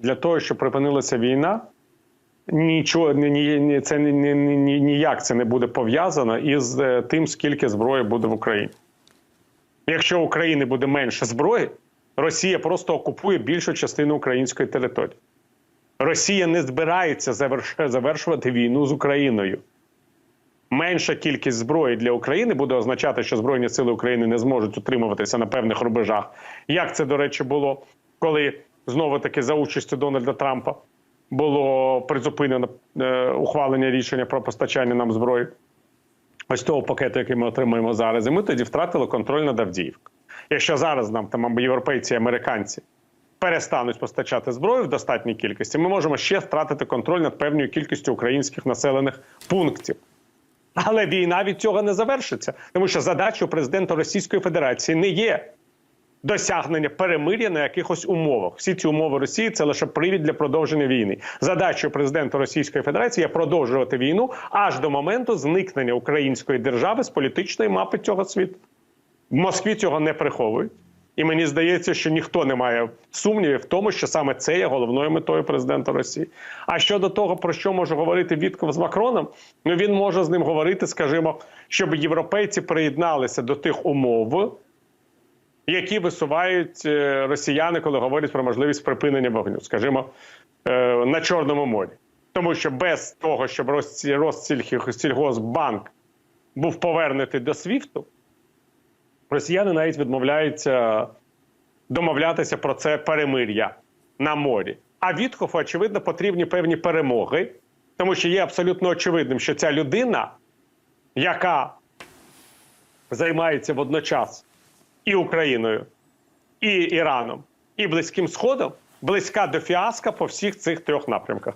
для того, щоб припинилася війна, нічого ні, ні, це ні, ні, ні, ніяк це не буде пов'язано із е, тим, скільки зброї буде в Україні. Якщо у України буде менше зброї, Росія просто окупує більшу частину української території. Росія не збирається заверш- завершувати війну з Україною. Менша кількість зброї для України буде означати, що Збройні сили України не зможуть утримуватися на певних рубежах. Як це, до речі, було, коли знову таки за участю Дональда Трампа було призупинено е, ухвалення рішення про постачання нам зброї. Ось того пакету, який ми отримуємо зараз, і ми тоді втратили контроль над Авдіївкою. Якщо зараз нам там або європейці, і американці перестануть постачати зброю в достатній кількості, ми можемо ще втратити контроль над певною кількістю українських населених пунктів. Але війна від цього не завершиться, тому що задача президента Російської Федерації не є досягнення перемир'я на якихось умовах. Всі ці умови Росії це лише привід для продовження війни. Задачою президента Російської Федерації є продовжувати війну аж до моменту зникнення української держави з політичної мапи цього світу. В Москві цього не приховують. І мені здається, що ніхто не має сумнівів в тому, що саме це є головною метою президента Росії. А щодо того, про що може говорити Вітков з Макроном, ну він може з ним говорити, скажімо, щоб європейці приєдналися до тих умов, які висувають е, росіяни, коли говорять про можливість припинення вогню, скажімо, е, на Чорному морі. Тому що без того, щоб Росці- був повернутий до СВІФТу, росіяни навіть відмовляються домовлятися про це перемир'я на морі. А Вітхофу, очевидно, потрібні певні перемоги, тому що є абсолютно очевидним, що ця людина, яка займається водночас і Україною, і Іраном, і Близьким Сходом, близька до фіаска по всіх цих трьох напрямках.